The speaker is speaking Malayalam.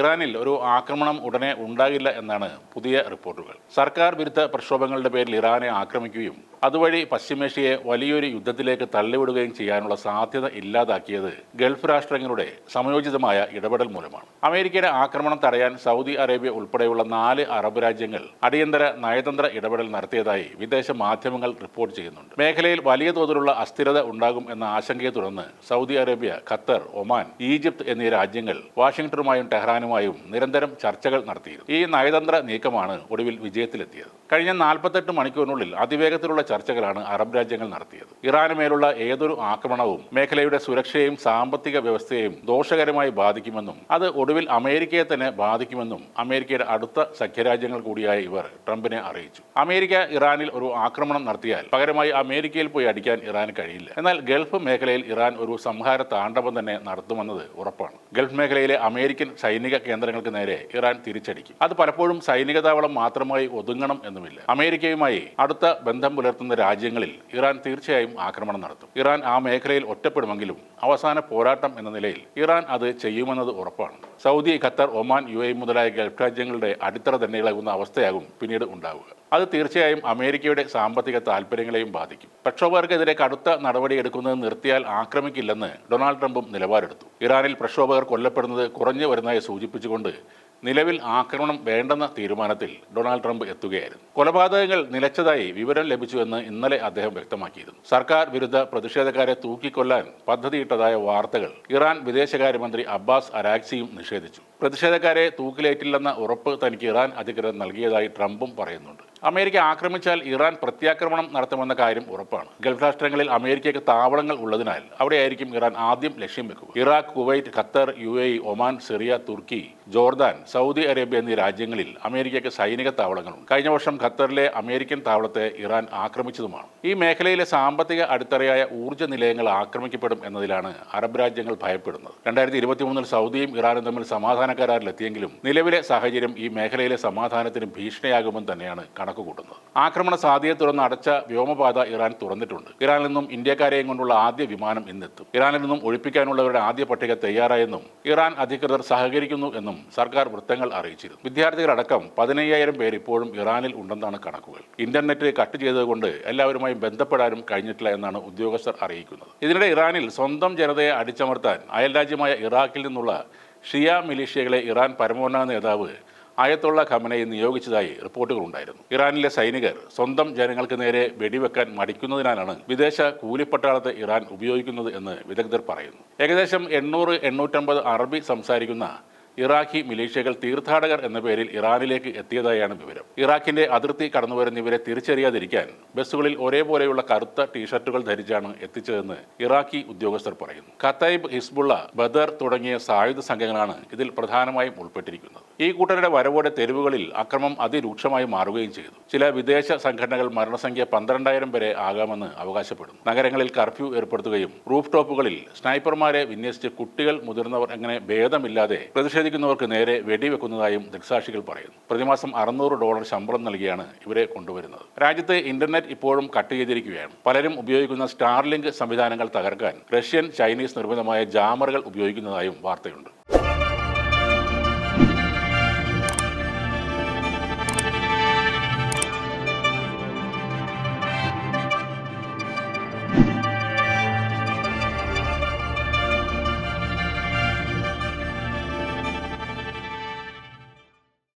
ഇറാനിൽ ഒരു ആക്രമണം ഉടനെ ഉണ്ടാകില്ല എന്നാണ് പുതിയ റിപ്പോർട്ടുകൾ. സർക്കാർ വിരുദ്ധ പ്രക്ഷോഭങ്ങളുടെ പേരിൽ ഇറാനെ ആക്രമിക്കുകയും അതുവഴി പശ്ചിമേഷ്യയെ വലിയൊരു യുദ്ധത്തിലേക്ക് തള്ളിവിടുകയും ചെയ്യാനുള്ള സാധ്യത ഇല്ലാതാക്കിയത് ഗൾഫ് രാഷ്ട്രങ്ങളുടെ സമയോചിതമായ ഇടപെടൽ മൂലമാണ്. അമേരിക്കയുടെ ആക്രമണം തടയാൻ സൗദി അറേബ്യ ഉൾപ്പെടെയുള്ള നാല് അറബ് രാജ്യങ്ങൾ അടിയന്തര നയതന്ത്ര ഇടപെടൽ നടത്തിയതായി വിദേശ മാധ്യമങ്ങൾ റിപ്പോർട്ട് ചെയ്യുന്നുണ്ട്. മേഖലയിൽ വലിയ തോതിലുള്ള അസ്ഥിരത ഉണ്ടാകും എന്ന ആശങ്കയെ തുടർന്ന് Saudi Arabia Qatar Oman Egypt എന്നീ രാജ്യങ്ങൾ വാഷിംഗ്ടണുമായും ടെഹ്റാനുമായും നിരന്തരം ചർച്ചകൾ നടത്തിയിരുന്നു. ഈ നയതന്ത്ര നീക്കമാണ് ഒടുവിൽ വിജയത്തിലെത്തിയത്. കഴിഞ്ഞ നാൽപ്പത്തെട്ട് മണിക്കൂറിനുള്ളിൽ അതിവേഗത്തിലുള്ള ചർച്ചകളാണ് അറബ് രാജ്യങ്ങൾ നടത്തിയത്. ഇറാന് മേലുള്ള ഏതൊരു ആക്രമണവും മേഖലയുടെ സുരക്ഷയും സാമ്പത്തിക വ്യവസ്ഥയെയും ദോഷകരമായി ബാധിക്കുമെന്നും അത് ഒടുവിൽ അമേരിക്കയെ തന്നെ ബാധിക്കുമെന്നും അമേരിക്കയുടെ അടുത്ത സഖ്യരാജ്യങ്ങൾ കൂടിയായ ഇവർ ട്രംപിനെ അറിയിച്ചു. അമേരിക്ക ഇറാനിൽ ഒരു ആക്രമണം നടത്തിയാൽ പകരമായി അമേരിക്കയിൽ പോയി അടിക്കാൻ ഇറാൻ കഴിയില്ല. എന്നാൽ ഗൾഫ് മേഖലയിൽ ഇറാൻ ഒരു സംഹാര താണ്ഡവം തന്നെ നടത്തുമെന്നത് ഉറപ്പാണ്. ഗൾഫ് മേഖലയിലെ അമേരിക്കൻ സൈനിക കേന്ദ്രങ്ങൾക്ക് നേരെ ഇറാൻ തിരിച്ചടിക്കും. അത് പലപ്പോഴും സൈനിക താവളം മാത്രമായി ഒതുങ്ങണം എന്നുമില്ല. അമേരിക്കയുമായി അടുത്ത ബന്ധം പുലർത്തുന്ന രാജ്യങ്ങളിൽ ഇറാൻ തീർച്ചയായും ആക്രമണം നടത്തും. ഇറാൻ ആ മേഖലയിൽ ഒറ്റപ്പെടുമെങ്കിലും അവസാന പോരാട്ടം എന്ന നിലയിൽ ഇറാൻ അത് ചെയ്യുമെന്നത് ഉറപ്പാണ്. Saudi Qatar Oman U A മുതലായ ഗൾഫ് രാജ്യങ്ങളുടെ അടിത്തറ തന്നെ ഇളകുന്ന അവസ്ഥയാകും പിന്നീട് ഉണ്ടാവുക. അത് തീർച്ചയായും അമേരിക്കയുടെ സാമ്പത്തിക താൽപ്പര്യങ്ങളെയും ബാധിക്കും. പ്രക്ഷോഭകർക്കെതിരെ കടുത്ത നടപടിയെടുക്കുന്നത് നിർത്തിയാൽ ആക്രമിക്കില്ലെന്ന് ഡൊണാൾഡ് ട്രംപും നിലപാടെടുത്തു. ഇറാനിൽ പ്രക്ഷോഭകർ കൊല്ലപ്പെടുന്നത് കുറഞ്ഞു വരുന്നതായി സൂചിപ്പിച്ചുകൊണ്ട് നിലവിൽ ആക്രമണം വേണ്ടെന്ന തീരുമാനത്തിൽ ഡൊണാൾഡ് ട്രംപ് എത്തുകയായിരുന്നു. കൊലപാതകങ്ങൾ നിലച്ചതായി വിവരം ലഭിച്ചുവെന്ന് ഇന്നലെ അദ്ദേഹം വ്യക്തമാക്കിയിരുന്നു. സർക്കാർ വിരുദ്ധ പ്രതിഷേധക്കാരെ തൂക്കിക്കൊല്ലാൻ പദ്ധതിയിട്ടതായ വാർത്തകൾ ഇറാൻ വിദേശകാര്യമന്ത്രി അബ്ബാസ് അരാക്സിയും നിഷേധിച്ചു. പ്രതിഷേധക്കാരെ തൂക്കിലേറ്റില്ലെന്ന ഉറപ്പ് തനിക്ക് ഇറാൻ അധികൃതർ നൽകിയതായി ട്രംപും പറയുന്നുണ്ട്. അമേരിക്ക ആക്രമിച്ചാൽ ഇറാൻ പ്രത്യാക്രമണം നടത്തുമെന്ന കാര്യം ഉറപ്പാണ്. ഗൾഫ് രാഷ്ട്രങ്ങളിൽ അമേരിക്കയ്ക്ക് താവളങ്ങൾ ഉള്ളതിനാൽ അവിടെയായിരിക്കും ഇറാൻ ആദ്യം ലക്ഷ്യം വെക്കുക. Iraq Kuwait Qatar U Oman Syria Turkey Jordan Saudi Arabia എന്നീ രാജ്യങ്ങളിൽ അമേരിക്കയ്ക്ക് സൈനിക താവളങ്ങളുണ്ട് കഴിഞ്ഞ വർഷം ഖത്തറിലെ അമേരിക്കൻ താവളത്തെ ഇറാൻ ആക്രമിച്ചതുമാണ്. ഈ മേഖലയിലെ സാമ്പത്തിക അടിത്തറയായ ഊർജ നിലയങ്ങൾ ആക്രമിക്കപ്പെടും എന്നതിലാണ് അറബ് രാജ്യങ്ങൾ ഭയപ്പെടുന്നത്. രണ്ടായിരത്തി ഇരുപത്തിമൂന്നിൽ സൗദിയും ഇറാനും തമ്മിൽ സമാധാന കരാറിലെത്തിയെങ്കിലും നിലവിലെ സാഹചര്യം ഈ മേഖലയിലെ സമാധാനത്തിന് ഭീഷണിയാകുമെന്ന് തന്നെയാണ് കണക്ക് കൂട്ടുന്നത് ആക്രമണ സാധ്യതയെ തുറന്ന് അടച്ച വ്യോമപാത ഇറാൻ തുറന്നിട്ടുണ്ട്. ഇറാനിൽ നിന്നും ഇന്ത്യക്കാരെയും കൊണ്ടുള്ള ആദ്യ വിമാനം ഇന്നെത്തും. ഇറാനിൽ നിന്നും ഒഴിപ്പിക്കാനുള്ളവരുടെ ആദ്യ പട്ടിക തയ്യാറായെന്നും ഇറാൻ അധികൃതർ സഹകരിക്കുന്നു എന്നും സർക്കാർ വൃത്തങ്ങൾ അറിയിച്ചിരുന്നു. വിദ്യാർത്ഥികളടക്കം പതിനയ്യായിരം പേർ ഇപ്പോഴും ഇറാനിൽ ഉണ്ടെന്നാണ് കണക്കുകൾ. ഇന്റർനെറ്റ് കട്ട് ചെയ്തതുകൊണ്ട് എല്ലാവരുമായും ബന്ധപ്പെടാനും കഴിഞ്ഞിട്ടില്ല എന്നാണ് ഉദ്യോഗസ്ഥർ അറിയിക്കുന്നത്. ഇതിനിടെ ഇറാനിൽ സ്വന്തം ജനതയെ അടിച്ചമർത്താൻ അയൽരാജ്യമായ ഇറാഖിൽ നിന്നുള്ള ഷിയ മിലീഷ്യകളെ ഇറാൻ പരമോന്നത നേതാവ് ആയത്തുള്ള ഖമനയെ നിയോഗിച്ചതായി റിപ്പോർട്ടുകളുണ്ടായിരുന്നു. ഇറാനിലെ സൈനികർ സ്വന്തം ജനങ്ങൾക്ക് നേരെ വെടിവെക്കാൻ മടിക്കുന്നതിനാലാണ് വിദേശ കൂലിപ്പട്ടാളത്തെ ഇറാൻ ഉപയോഗിക്കുന്നത് എന്ന് വിദഗ്ധർ പറയുന്നു. ഏകദേശം എണ്ണൂറ് എണ്ണൂറ്റമ്പത് അറബി സംസാരിക്കുന്ന ഇറാഖി മിലീഷ്യകൾ തീർത്ഥാടകർ എന്ന പേരിൽ ഇറാനിലേക്ക് എത്തിയതായാണ് വിവരം. ഇറാഖിന്റെ അതിർത്തി കടന്നുവരുന്ന ഇവരെ തിരിച്ചറിയാതിരിക്കാൻ ബസ്സുകളിൽ ഒരേപോലെയുള്ള കറുത്ത ടീഷർട്ടുകൾ ധരിച്ചാണ് എത്തിച്ചതെന്ന് ഇറാഖി ഉദ്യോഗസ്ഥർ പറയുന്നു. ഖത്തൈബ് ഹിസ്ബുള്ള ബദർ തുടങ്ങിയ സായുധ സംഘങ്ങളാണ് ഇതിൽ പ്രധാനമായും ഉൾപ്പെട്ടിരിക്കുന്നത്. ഈ കൂട്ടരുടെ വരവോടെ തെരുവുകളിൽ അക്രമം അതിരൂക്ഷമായി മാറുകയും ചെയ്തു. ചില വിദേശ സംഘടനകൾ മരണസംഖ്യ പന്ത്രണ്ടായിരം വരെ ആകാമെന്ന് അവകാശപ്പെടുന്നു. നഗരങ്ങളിൽ കർഫ്യൂ ഏർപ്പെടുത്തുകയും റൂഫ് ടോപ്പുകളിൽ സ്നൈപ്പർമാരെ വിന്യസിച്ച് കുട്ടികൾ മുതിർന്നവർ അങ്ങനെ ഭേദമില്ലാതെ പ്രതിഷേധിക്കുന്നവർക്ക് നേരെ വെടിവെക്കുന്നതായും ദൃക്സാക്ഷികൾ പറയുന്നു. പ്രതിമാസം അറുന്നൂറ് ഡോളർ ശമ്പളം നൽകിയാണ് ഇവരെ കൊണ്ടുവരുന്നത്. രാജ്യത്ത് ഇന്റർനെറ്റ് ഇപ്പോഴും കട്ട് ചെയ്തിരിക്കുകയാണ്. പലരും ഉപയോഗിക്കുന്ന സ്റ്റാർലിങ്ക് സംവിധാനങ്ങൾ തകർക്കാൻ റഷ്യൻ ചൈനീസ് നിർമ്മിതമായ ജാമറുകൾ ഉപയോഗിക്കുന്നതായും വാർത്തയുണ്ട്.